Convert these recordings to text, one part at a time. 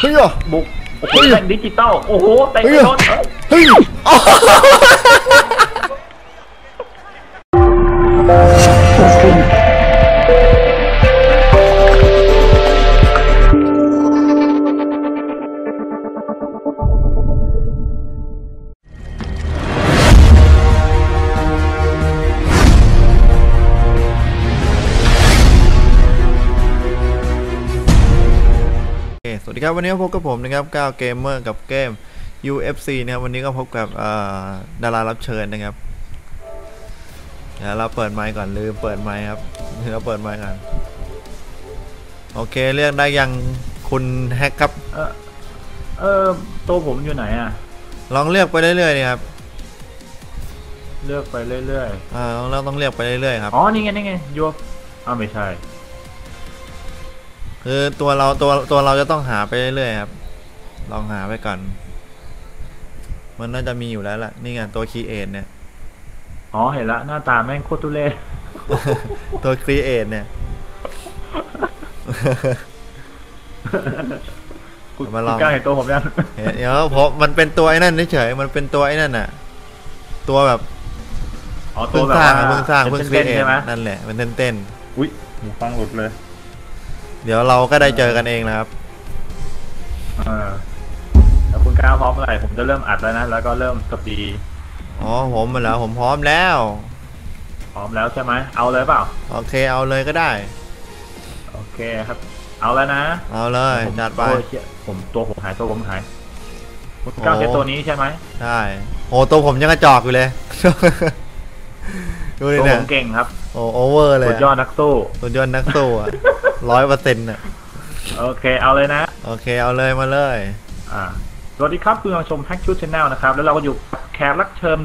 เฮ้ยอะบุกโอ้โหเฮ้ยแม่งดิจิตอลโอ้โหเตะเฮ้ไปยโดนเอ้ยเฮ้ย คสวัสดีครับวันนี้พบกับผมนะครับก้าวเกมเมอร์กับเกม UFC นะครับวันนี้ก็พบกับเอ่อดารารับเชิญนะครับเดี๋ยวเราเปิดไมค์ก่อนลืมเปิดไมค์ครับเดี๋ยวเราเปิดไมค์กันโอเคเรียกได้ยังคุณแฮกครับ เออเออตัวผมอยู่ไหนอะลองเรียกไปเรื่อยๆนี่ครับเลือกไปเรื่อยอ่าเราต้องเรียกไปเรื่อยๆครับๆอ๋อนี่ไงนี่ไงยูอ้าวไม่ใช่ คือตัวเราตัวตัวเราจะต้องหาไปเรื่อยๆครับ ลองหาไปก่อน มันน่าจะมีอยู่แล้วล่ะ นี่ไงตัวคีเอทเนี่ย อ๋อเห็นละหน้าตาแม่งโคตรทุเรศตัวครีเอทเนี่ยคุณมาลองคุณกล้าเห็นตัวผมยังเห็นเดี๋ยวเพราะมันเป็นตัวไอ้นั่นเฉยๆมันเป็นตัวไอ้นั่นน่ะ ตัวแบบอ๋อตัเพิ่วงแบบสร้างว่าอะเพิ่งสร้างเพิ่งครีต้นเอๆทใช่ไหมนั่นแหละมันเต้นอุ้ยหูฟังหลุดเลยๆ เดี๋ยวเราก็ได้เจอกันเองนะครับเออแล้วคุณกล้าพร้อมเมื่อไหร่ผมจะเริ่มอัดแล้วนะ แล้วก็เริ่มสปีดอ๋อผมมาแล้วผมพร้อมแล้ว พร้อมแล้วใช่ไหมเอาเลยเปล่า โอเคเอาเลยก็ได้ โอเคครับ เอาแล้วนะ เอาเลยผมจัดไปโอ้ยเชี่ยผมตัวผมหายตัวผมหายคุณก้าวโอ้ใช้ตัวนี้ใช่ไหมใช่โอ้ตัวผมยังกระจอกอยู่เลยดูดิตัวเนี่ผยมเก่งครับ โอ้โอเวอร์เลยสุดยอดนักสู้สุดยอดนักสู้อะ ร้อยเปอร์เซ็นต์อะโอเคเอาเลยนะ โอเคเอาเลยมาเลย อ่าสวัสดีครับคุณผู้ชมแฮกชูชแนลนะครับ แล้วเราก็อยู่กับแขกรับเชิญ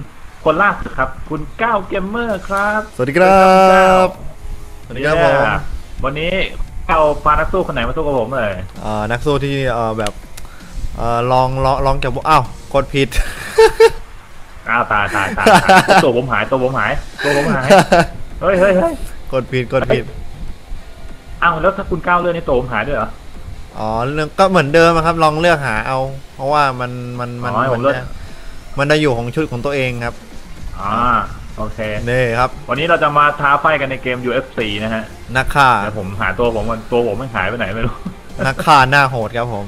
คนล่าสุดครับ คุณก้าวเกมเมอร์ครับ สวัสดีครับสวัสดีครับผมเนี่ยวันนี้เอาพานักสู้คนไหนมาสู้กับผมเลยเอ่อนักสู้ที่เอ่อแบบเอ่อลองลองลองจากอ้าวกดผิดอ้าวตายตายตายตายตัวผมหายตัวผมหายตัวผมหายเฮ้ยเฮ้ยเฮ้ยกดผิดกดผิด อ้าวแล้วถ้าคุณก้าวเลื่อนนี่ตัวผมหายด้วยเหรอ อ๋อเรื่องก็เหมือนเดิมอะครับ ลองเลือกหาเอา เพราะว่ามันมันมันอ๋อให้ผมมันเลือก จะมันจะอยู่ของชุดของตัวเองครับอ่าโอเค นี่ครับวันนี้เราจะมาท้าไฟกันในเกม UFC นะฮะนักฆ่าแต่ผมหาตัวผมก่อนตัวผมไม่หายไปไหนไม่รู้ นักฆ่าหน้าโหดครับผม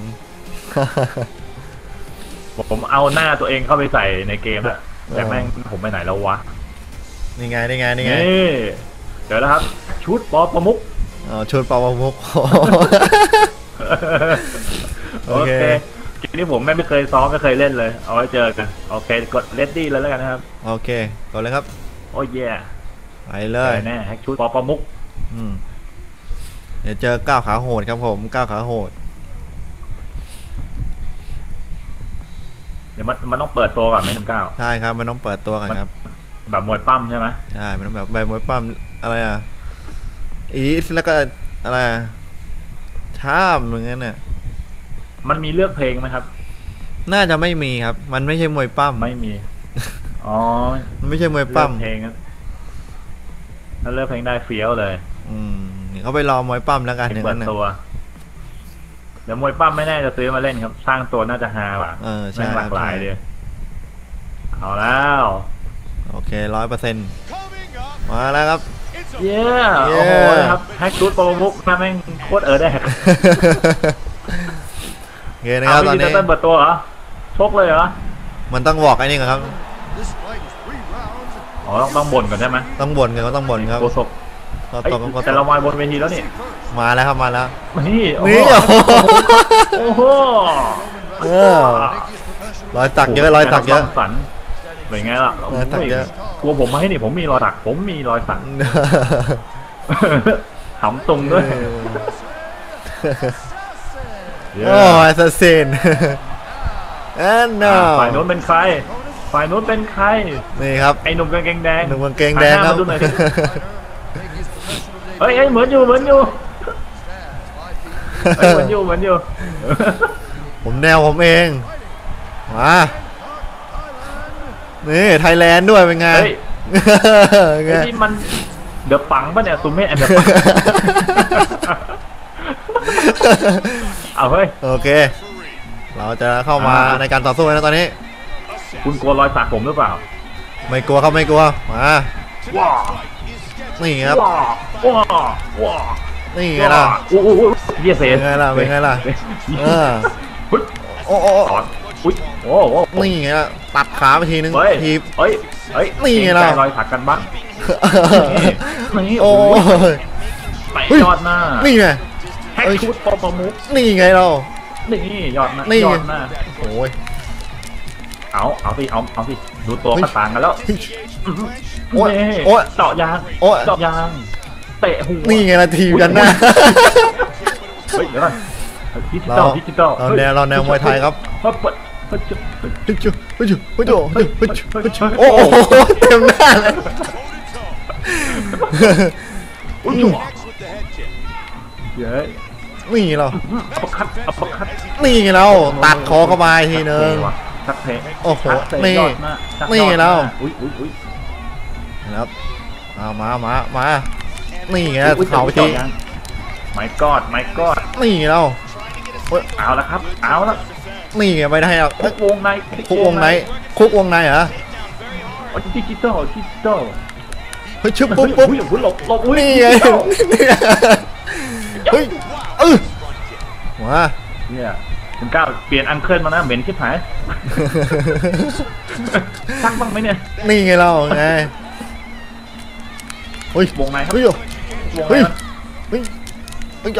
ผมเอาหน้าตัวเองเข้าไปใส่ในเกมอะแต่แม่งผมไปไหนแล้ววะ นี่ไงนี่ไงนี่ไงนี่เดี๋ยวนะครับ ชุดปอประมุก อ๋อชุดปาวมุกโอโอเคเคเกมนี้ผมไม่เคยซ้อมไม่เคยเล่นเลย เอาไว้เจอกัน โอเค กดเลดดี้เลยแล้วกันนะครับ โอเคกดเลยครับ โอ้ยแย่ไปเลยแน่แฮกชุดปอประมุกอืมเดี๋ยวเจอก้าวขาโหดครับผมก้าวขาโหด เดี๋ยวมันมันต้องเปิดตัวก่อนไหมคุณก้าวใช่ครับ มันต้องเปิดตัวกันครับ แบบมวยปั้มใช่ไหมใช่มันต้องแบบใบมวยปั้มอะไรอะ อีสแล้วก็อะไรอะชามอย่างนั้นน่ะมันมีเลือกเพลงไหมครับ น่าจะไม่มีครับ มันไม่ใช่มวยปั้มไม่มี อ๋อ มันไม่ใช่มวยเลืปั้อมกเพลงอะถ้าเลือกเพลงได้เฟี้ยวเลย อืมเดี๋ยวเขาไปรอมวยปั้มแล้วกันอย่างเปินั้ดนน่ะตัวเดี๋ยวมวยปั้มไม่แน่จะซื้อมาเล่นครับ สร้างตัวน่าจะฮากว่าเออใช่แม่งหลากหลายใช่เลยเอาแล้ว โอเคร้อยเปอร์เซ็นต์มาแล้วครับ เย้เย้โอ้โหครับแฮกรูดโปรมุกนะแม่งโคตรเออได้โอเคนะครับเอาตอนไม่มีนี้เต้นเปิดตัวเหรอชกเลยเหรอมันต้องบอกไอ้นี่ก่อนครับอ๋อต้องต้องบ่นก่อนใช่ไหมต้องบ่นกันก็ต้องบ่นครับโกศกก็เอ้ยต้องก็แต่ต้เราองมาบนเวทีแล้วนี่มาแล้วครับมาแล้วนี่โอ้นี่โหโอ้โหโอ้โหเออรอยสักเยอะรอยสักเยอะการสันเป็นไงล่ะรอยสักเยอะก ลัวผมมาให้นี่ผมมีรอยสัก ผมมีรอยสักหำตรงด้วยโอ้ยสัสเซนแอนนอ่าฝ่ายโน้นเป็นใคร ฝ่ายโน้นเป็นใคร นี่ครับ ไอ้หนุ่มกางเกงแดงหนุ่มกางเกงแดงหันหคน้ารับมาดูหน่อยสิเฮ้ยเฮ้ยเหมือนอยู่ เหมือนอยู่เฮ้ยเหมือนอยู่ เหมือนอยู่ ผมแนวผมเอง มา นี่ไทยแลนด์ด้วยเป็นไงเฮ้ยไงไอ้ที่มันเดอะปังปะเนี่ยซูเม่แอนเดอะปังเอาเฮ้ยโอเค เราจะเข้ามาในการต่อสู้นะตอนนี้ คุณกลัวรอยสักผมหรือเปล่า ไม่กลัวครับไม่กลัวมาว้านี่ครับว้าว้าว้านี่ไงล่ะโอ้โหเยี่ยเซเป็นไงล่ะเป็นไงล่ะเออเฮ้ยโอ้โอ้โอ้ถอนอุ้ยโอ้โหนี่ไงล่ะตัดขาไปทีนึงเฮ้ยทีบเฮ้ยเฮ้ยนี่ไงล่ะเกรใจรอยสักกันบ้างนี่โอ้โอ้โหยไปเฮ้ยยอดหน้า นี่ไงแฮกชูดปอประมุกนี่ไงเรา นี่ยอดหน้านี่ยอดหน้าโอ้ยเอา เอาสิ เอา เอาสิ ดูตัวเฮ้ยก็ต่างกันแล้ว โอ้ยนี่โอ้ยเจาะยาง โอ้ยเจาะยาง เตะหัวนี่ไงล่ะทีบกันหน้าเฮ้ยเดี๋ยวก่อน ดิจิตเราอลดิจิตอลเราแนวเราแนวมวยไทยครับเฮ้ยเปิดเฮ้ยจุ๊บเฮ้ยฮึจุฮึจุฮึจุฮึจุฮึจุฮึจุเฮ้โอ้ยโหเต็มหน้าเลยอุ้ยจุ๊บเย้ยนี่เราอัปเปอร์คัตอัปเปอร์คัตนี่ไงเราตัดคอเข้าไปทีนึงชักเทโอ้โหชักเทนี่ยอดมากชักนี่ยอดเรามากอุ้ยอุ้ยอุ้ยนะครับเอามามามานี่ไงอุ๊ยเข่าไปจาะทียงไม่กอดไม่กอดนี่ไงเรา เอาละครับ เอาละนี่ไงไม่ได้หรอกคุกวงในคุกวงในคุกวงในเหรอดิจิตอลดิจิตอลเฮ้ยชึบปุ๊บปุ๊บอุ้ยอุ้ยหลบหลบอุ้ยนี่ไงดิจิตอลเฮ้ยเออมาเนี่ยคุณก้าวเปลี่ยนอังเคิลมานะเหม็นชิบหายซักบ้างไหมเนี่ยนี่ไงเราไงเฮ้ยวงในครับเฮ้ยวงในเฮ้ยมัน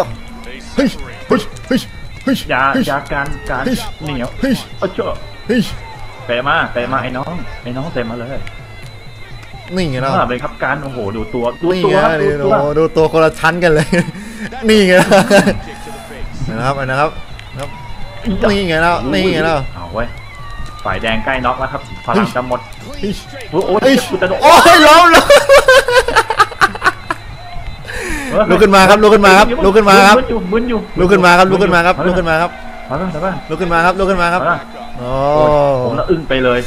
เฮ้ยเฮ้ยเฮ้ยเฮ้ยเฮ้ยเฮ้ ยยาเฮ้ยยาการการเฮ้ยเหนียวเฮ้ยเอาเจ้าเฮ้ยเตะมาเตะมาไอ้น้องไอ้น้องเตะมาเลยนี่ไงเราว่าเป็นครับการโอ้โหดูตัวดูนี่ตัวไงดูนี่ตัวโอ้ดูตัวคนละชั้นกันเลย นี่ไงนะครับนะครับนะครับนี่ไงแล้วนี่ไงแล้วเอาไว้ยฝ่ายแดงใกล้น็อกแล้วครับพลังจะหมดเฮ้ยโอ้โหเฮ้ยคุณจะโดนโอ้ยล้มล้ม ลุกขึ้นมาครับลุกขึ้นมาครับลุกขึ้นมาครับมึนอยู่มึนอยู่ลุกขึ้นมาครับลุกขึ้นมาครับลุกขึ้นมาครับมาแล้วมาแล้วลุกขึ้นมาครับลุกขึ้นมาครับมาแล้วโอ้โอ้ยผมละอึ้งไปเลย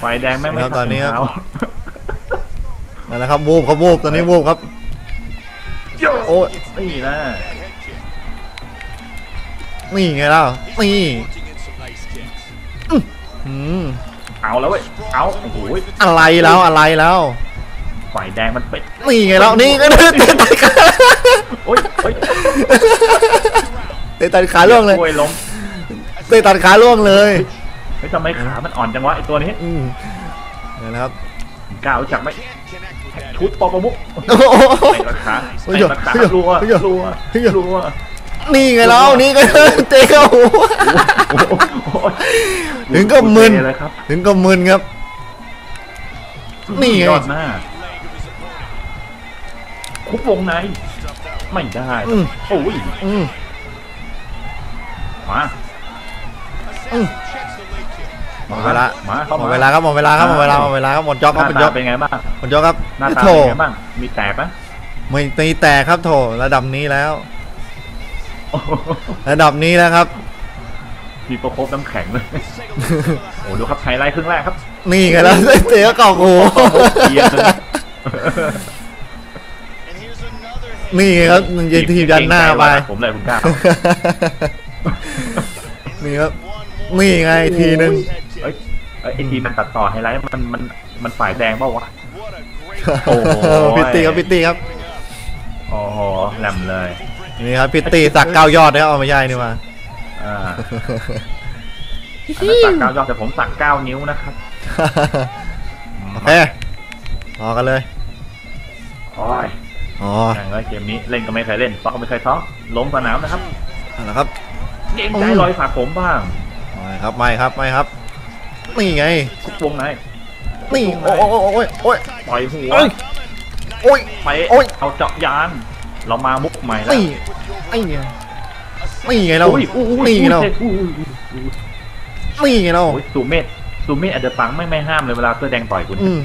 ไฟแดงไม่งไม่ครับตอนนี้ครับเท้านั่นแหละครับวูบครับวูบตอนนี้วูบครับโอ้ยนี่นะนี่ไงแล้วนี่อื้อหืมเอาแล้วเว้ยเอาโอ้โหอะไรแล้วอะไรแล้ว ไฟแดงมันเป็ดนี่ไงแล้วนี่ก็เตะตัดขาโอ้ยโอ้ยเตะตัดขาล่วงเลยโอ้ยล้มเตะตัดขาล่วงเลยเฮ้ยทำไมขามันอ่อนจังวะไอตัวนี้อืมนี่นะครับกล้ารู้จักไหมชุดปอประมุกโอ้โหเตะราคาเฮ้ยเตะราคาเฮ้ยรัวเฮ้ยรัวเฮ้ยรัวนี่ไงแล้วนี่ก็เตะเข้าหัวโอ้โหถึงกับมึนเตะเลยครับถึงก็มึนครับ นี่ไงยอดหน้า คุกวงใน ไม่ได้อืม โอ้ยอืมมาอืมหมดเวลามาเข้าหมมา ดเวลาครับหมดเวลาครับหมดเวลาหมดเวลาครับหมดจ็อกหครับน้าหมดตาจ็อกเป็นไงบ้าง หมดจ็อกครับหน้าตาโถเป็นไงบ้าง มีแตกไหมไม่ตีแตกครับโถระดับนี้แล้ว โอ้โหระดับนี้แล้วครับ มีประคบน้ำแข็งเลย โอ้ดูครับไฮไลท์ครึ่งแรกครับนี่ไงแล้วเตะเข้าหูเอียงเลย นี่ไงครับมันจะทีมยันหน้าไป ผมเลยคุณกล้านี่ครับนี่ไงทีหนึ่งเอ้ยเอ้ยไอทีมันตัดต่อไฮไลท์มันมันมันฝ่ายแดงเปล่าวะโอ้โหพิตตี้ครับพิตตี้ครับโอ้โหแหลมเลยนี่ครับพิตตี้สักเก้ายอดนะครับเอาไม่ใช่นี่มาอ่าอันนั้นสักเก้ายอดแต่ผมสักเก้านิ้วนะครับโอเคพอกันเลยโอ้ย อ๋อแข่งเลยเกมนี้เล่นก็ไม่เคยเล่นซ้อมก็ไม่เคยซ้อมล้มสนามนะครับเอาละครับเกมใจรอยฝากผมบ้างไม่ครับไม่ครับไม่ครับ นี่ไงคุกวงในนี่โอ้โอ้โอ้โอ้ยโอ้ยปล่อยหัวโอ้ยโอ้ยไปโอ้ยเอาเจาะยางเรามามุกใหม่แล้วนี่ไอ้ไงนี่ไงเราอุ้ยอุ้ยอุ้ยนี่ไงเราอุ้ยอุ้ยอุ้ยนี่ไงเราโอ้ยสูเมธสูเมธอาจจะฟังไม่ไม่ห้ามเลยเวลาเสื้อแดงต่อยคุณอืม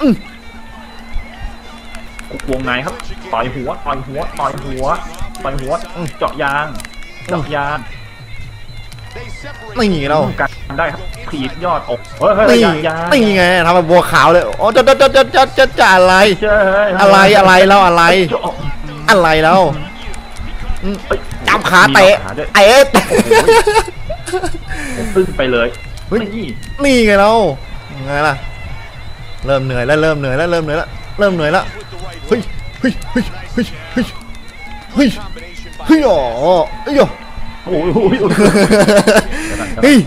คุก วงในครับต่อยหัวต่อยหัวต่อยหัวต่อยหัวเจาะยางเจาะยางนี่ไงเรากันได้ครับถีบยอดอกเฮ้ยเฮ้ยนี่ยางยางนี่ไงทำแบบบัวขาวเลยโอ้จะจะจะจะจะจะจะอะไรเจ้ยอะไรอะไรแล้วอะไรเจาะอะไรแล้วอืมเอ้ยจับขาเตะมีขาด้วยเตะผมอึ้งไปเลยเฮ้ยนี่นี่ไงเราไงล่ะเริ่มเหนื่อยแล้วเริ่มเหนื่อยแล้วเริ่มเหนื่อยแล้วเริ่มเหนื่อยแล้ว เฮ้ยเฮ้ยเฮ้ยเฮ้ยเฮ้ยเฮ้ยเฮ้ยอ๋อเฮ้ยอ๋อโอ้ยโอ้ยเฮ้ย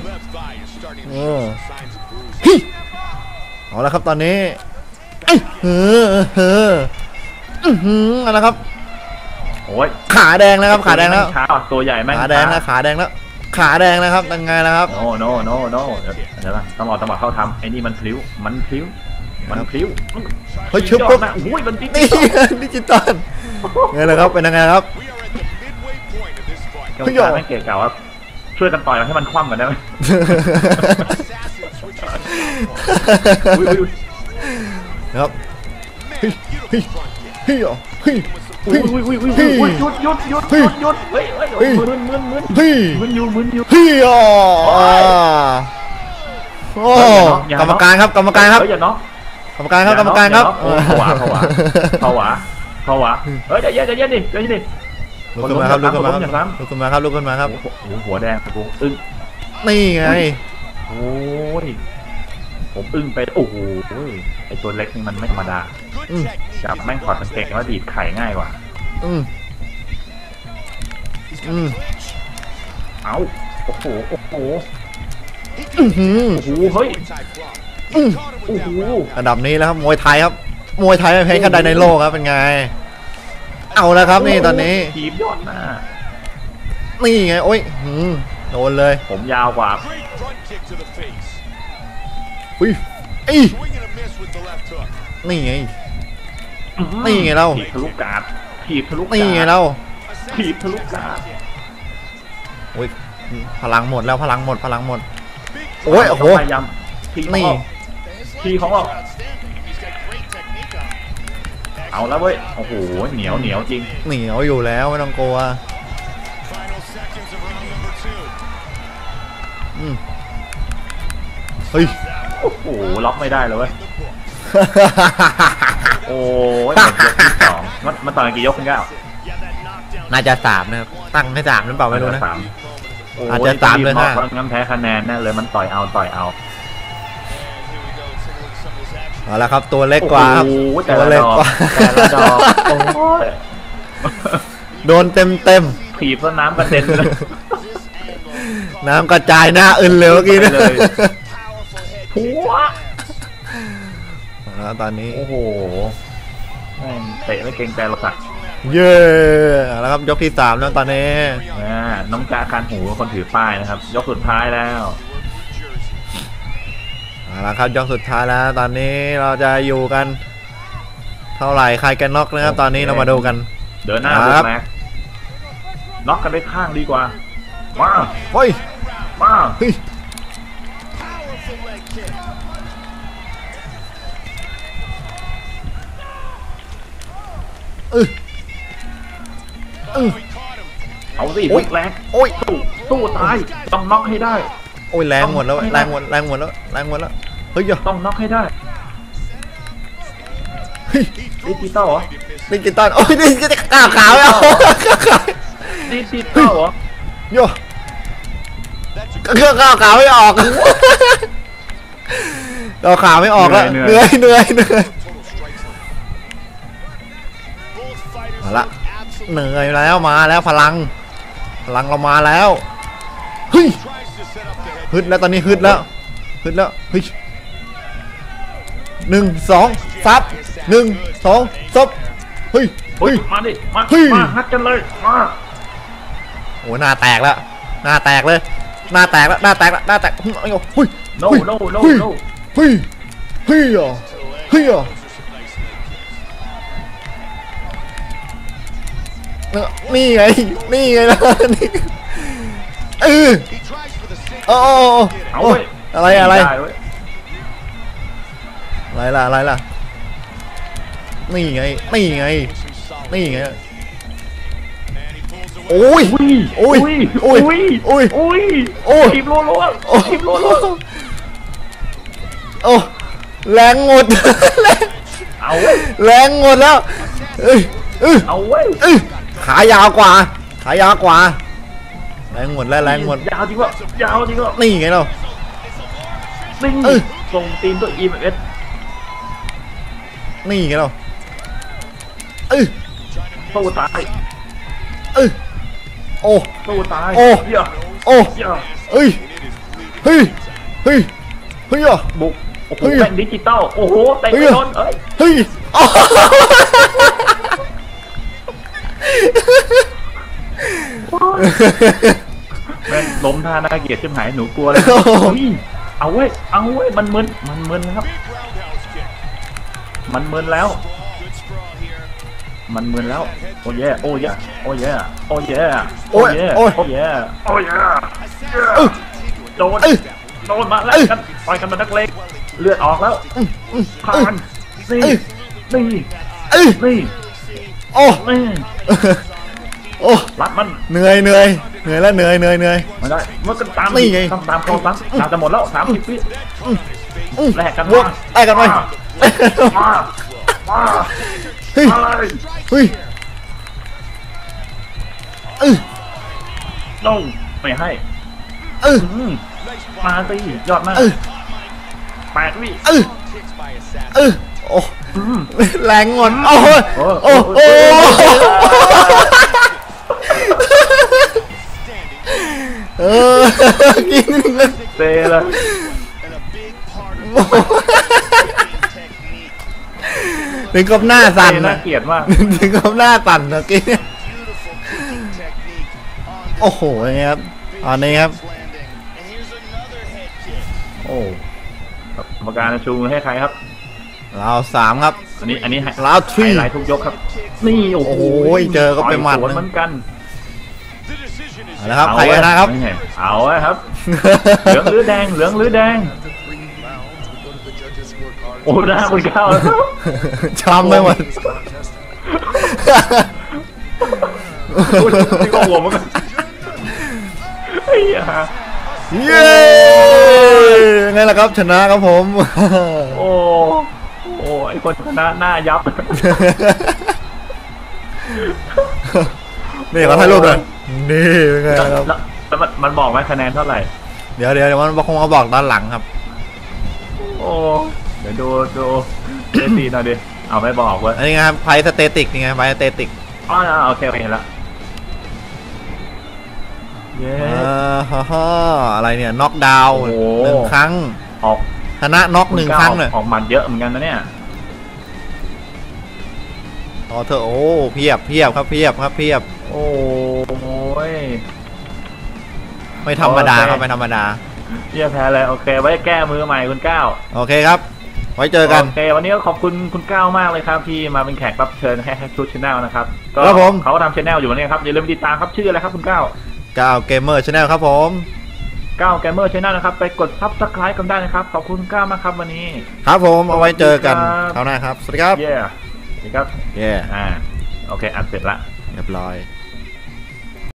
เออเฮ้ยเอาละครับตอนนี้เอ้ยเฮ้อเฮ้อออือเอาละครับโอ้ยขาแดงแล้วครับขาแดงแล้วช้าตัวใหญ่แม่งขาแดงแล้วขาแดงแล้วขาแดงแล้วครับยังไงแล้วครับโนโนโนโนเดี๋ยวเดี๋ยวนะต้องรอจังหวะเข้าทำไอ้นี่มันพลิ้วมันพลิ้ว มันพลิ้วเฮ้ยชึบยอปุ๊ดบนะโอ้ยมันดินี่ดิจิตอลไงล่ะครับเป็นยังไงครับกรรมการไม่เกะกะว่าช่วยกันต่อยให้มันคว่ำกันได้ไหมอุ้ยอุ้ยอุ้ยนะครับเฮ้ยเฮ้ยเฮ้ยอ๋อเฮ้ยอุ้ยอุ้ยอุ้ยอุ้ยอุ้ยหยุดหยุดหยุดหยุดหยุดเฮ้ยเฮ้ยเฮ้ยมึนมึนมึนเฮ้ยมึนอยู่มึนอยู่เฮ้ยอ๋อโอ้กรรมการครับกรรมการครับเฮ้ยอย่าน็อก กรรมการครับกรรมการครับโอ้ผวาผวาผวาผวาเฮ้ยใจเย็นใจเย็นดิใจเย็นดิลุกขึ้นมาครับลุกขึ้นมาคผมอย่างนั้รับนลุกขึ้นมาครับลุกขึ้นมาครับโอ้โหหัวแดงกูอึ้งนี่ไงโอ้ยผมอึ้งไปโอ้โหไอตัวเล็กนี่มันไม่ธรรมดาอืมจับแม่งถอดกางเกงแล้วดีดไข่ง่ายกว่าอืมอืมเอ้าโอ้โหโอ้โหอื้อหือโอ้โหเฮ้ยอื้อ โอ้โหระดับนี้แล้วครับมวยไทยครับมวยไทยไม่แพ้กันใดในโลกครับเป็นไง เอาแล้วครับนี่ตอนนี้ทีมยอดหน้านี่ไงโอ้ยหืมโดนเลย ผมยาวกว่าอุ้ยอีนี่ไงนี่ไงเราถีบทะลุกาดถีบทะลุกาดนี่ไงเราถีบทะลุกาดโอ้ยพลังหมดแล้วพลังหมดพลังหมดโอ้ยโอ้โหพยายามทีของนี่เรา ทีของเราเอาแล้วเว้ย โอ้โห เหนียวเหนียวจริง เหนียวอยู่แล้วไม่ต้องกลัวอืมเฮ้ย โอ้โห ล็อกไม่ได้เลยเว้ย โอ้ยหมดยกที่สองมันมันต่อยกันกี่ยกคุณก้าวน่าจะสามนะครับ ตั้งให้สามหรือเปล่าไม่รู้นะสามโยอาจจะสามเลยรีบห้าน็อกงั้นแพ้คะแนนแน่เลย มันต่อยเอาต่อยเอา เอาละครับ ตัวเล็กกว่าครับโอ้โหแต่ตัวละเล็ดกอกกว่า แต่ละดอกโอ้ยโดนเต็มเต็มถีบซะน้ำกระเด็นเลย ๆน้ำกระจายหน้าอึนเลยเมื่อกี้นะไปเลย หัวแล้วตอนนี้ โอ้โหแม่งเตะไม่เกรงใจหรอกสักเย้เอาละครับยกที่สามแล้วตอนนี้นะน้องกาคันหูคนถือป้ายนะครับ ยกสุดท้ายแล้ว เอาละครับยกสุดท้ายแล้ว ตอนนี้เราจะอยู่กัน เท่าไหร่ใครกันน็อกนะครับ ตอนนี้เรามาดูกัน เดินหน้าคบุรักบแม็กน็อกกันได้ข้างดีกว่ามาเฮ้ยมาเฮ้ยเออเออเอาสิโอ้บุยกแรงโอ้ยสู้สู้ตายต้องน็อกให้ได้ โอ้ยแรงหมดแล้วแรงหมดแรงหมดแล้วแรงหมดแล้วเฮ้ยอย่าต้องน็อกให้ได้เฮ้ยดิจิตอลเหรอดิจิตอลโอ้ยดิจิตอลก้าวขาวแล้วก้าวขาวดิจิตอลเหรอโย่เครื่องก้าวขาวไม่ออกก้าวขาวไม่ออกแล้วเหนื่อยเหนื่อยเหนื่อยมาละเหนื่อยแล้วมาแล้วพลัง พลังเรามาแล้วเฮ้ย ฮึดแล้วตอนนี้ฮึดแล้วฮึดแล้วเฮ้ยหนึ่งสองซับหนึ่งสองซับเฮ้ยเฮ้เฮ้ยยมาดิมาเฮ้ยมาฮัดกันเลยมาโอ้หน้าแตกแล้วหน้าแตกเลยหน้าแตกแล้วหน้าแตกแล้วหน้าแตกเฮ้ยเฮ้ย no เฮ้ย no no เฮ้ย no เฮ้ยเฮ้ยอะเฮ้ยอะนี่ไง นี่ไงล่ะนี่เออ โอ้โอ้โอ้เอาโอ้เว้ยอะไรอะไรม่ด้เว้ยอะไรล่ะอะไรล่ะนี่ไงนี่ไงนี่ไงโอ้ยอุ้ยอุ้ยอุ้ยอุ้อุ้ยยอุ้ยอุ้ยโอ้ยทีมรัวรัวโอ้ทีมรัวรัวโอ้แรงหมดเอาเว้ยแรงหมดแล้วเอ้ยเอ้ยเอาเว้ยเอ้ยขายาวกว่า ขายยาวกว่า แรงหมดแล้วแรงหมดยาวจริงวะยาวจริงวะนี่ไงเรานิ่งเอ้ยส่งตีนตัว e m s นี่ไงเราเออสู้ตายเออโอ้สู้ตายโอ้เหี้ยโอ้เหี้ยเฮ้ยเฮ้ยเฮ้ยเฮ้ยอะบุกโอ้โหเฮ้ยแม่งดิจิตอลโอ้โหเตะเฮ้ไปยโดนเอ้ยเฮ้ยอ๋อ แม่งล้มท่าน่าเกลียดชิบหายหนูกลัวเลยเฮ้ยเอาเว้ย เอาเว้ย มันมึน มันมึนครับ มันมึนแล้ว มันมึนแล้ว โอ้ยโอ้ยโอ้ยโอ้ยโอ้ยโอ้ยโอ้ยโอ้ยโดนเอ้ยโดนมาแล้วเอ้ยกันต่อยกันมานักเลงเลือดออกแล้วอืมอืมผ่านนี่เอ้ยนี่เอ้ยนี่โอ้นี่ โอ้รัดมันเหนื่อยเหนื่อยเหนื่อยแล้วเหนื่อยเหนื่อยเหนื่อยไม่ได้มันก็ตามนี่ไงตามตามเขาตามตามจะหมดแล้วสามสิบวิอืมแลกกันบวกแลกกันไปมามาเฮ้ยมาเลยเฮ้ยเออต้องไม่ให้เอออืมมาสิยอดมากเออแปดวิเออเออโอ้อืมแรงงอนโอ้โหโอ้โอ้ เออกินเลยเซเลยถึงกับหน้าเซสั่นน่านะเกลียดมากถึงกับหน้าสั่นเมื่อกี้เนี่ยโอ้โหอย่างเงี้ยครับอันนี้ครับ โอ้กรรมการชูมือให้ใครครับเราสามครับ อันนี้อันนี้ไฮลาวทรีไลท์ทุกยกครับ นี่โอ้โหโอ้ยเจอก็ไปหมัดต่อยสวนเหมือนกัน เอาละครับเอาใครกันนะครับ ไม่ใช่เอาไว้ครับ เหลืองหรือแดง เหลืองหรือแดง โอ้หน้าคุณก้าวช้ำไปหมดคุณนี่ก็หัวเหมันกันไอ้เหี้ยเย้ไงล่ะครับชนะครับผม โอ้ โอ้ไอคนชนะหน้ายับ นี่ขอถ่ายรูปหน่อยนี่เป็นไงแล้วครับแล้วแล้วมันมันบอกไหมคะแนนเท่าไหร่ เดี๋ยวเดี๋ยวเดี๋ยวมันคงมาบอกด้านหลังครับ โอ้เดี๋ยวดูดูเอซีหน่อยดิเอาไม่บอกเว้ยอันนี้ไงครับไพสเตติกนี่ไงไพสเตติกอ๋อโอเคโอเคเห็นละเย้อ่าฮ่าฮ่าอะไรเนี่ยน็อกดาวน์โอ้โหหนึ่งครั้งออกชนะน็อกหนึ่งครั้งเลยออกหมัดเยอะเหมือนกันนะเนี่ยอ๋อเธอโอ้เพียบเพียบครับเพียบครับเพียบ โอ้ย ไม่ธรรมดาโอเคครับไม่ธรรมดาเยี่ยแพ้เลยโอเค ไว้แก้มือใหม่คุณก้าวโอเคครับ ไว้เจอกัน โอเค วันนี้ก็ขอบคุณคุณก้าวมากเลยครับ ที่มาเป็นแขกรับเชิญให้แฮชชูชแนลนะครับก็ครับผมเขาก็ทำชแนลอยู่นี่ครับอย่าลืมติดตามครับชื่ออะไรครับคุณก้าวก้าวเกมเมอร์ชาแนลครับผมก้าวแกมเมอร์ชแนลนะครับ ไปกดซับสไครต์กันได้นะครับ ขอบคุณก้าวมากครับวันนี้ ครับผมเอาไว้เจอกันสวัสดีครับคราวหน้าครับ สวัสดีครับเย้สวัสดีครับเย่อ่าโอเคอัดเสร็จละเรียบร้อย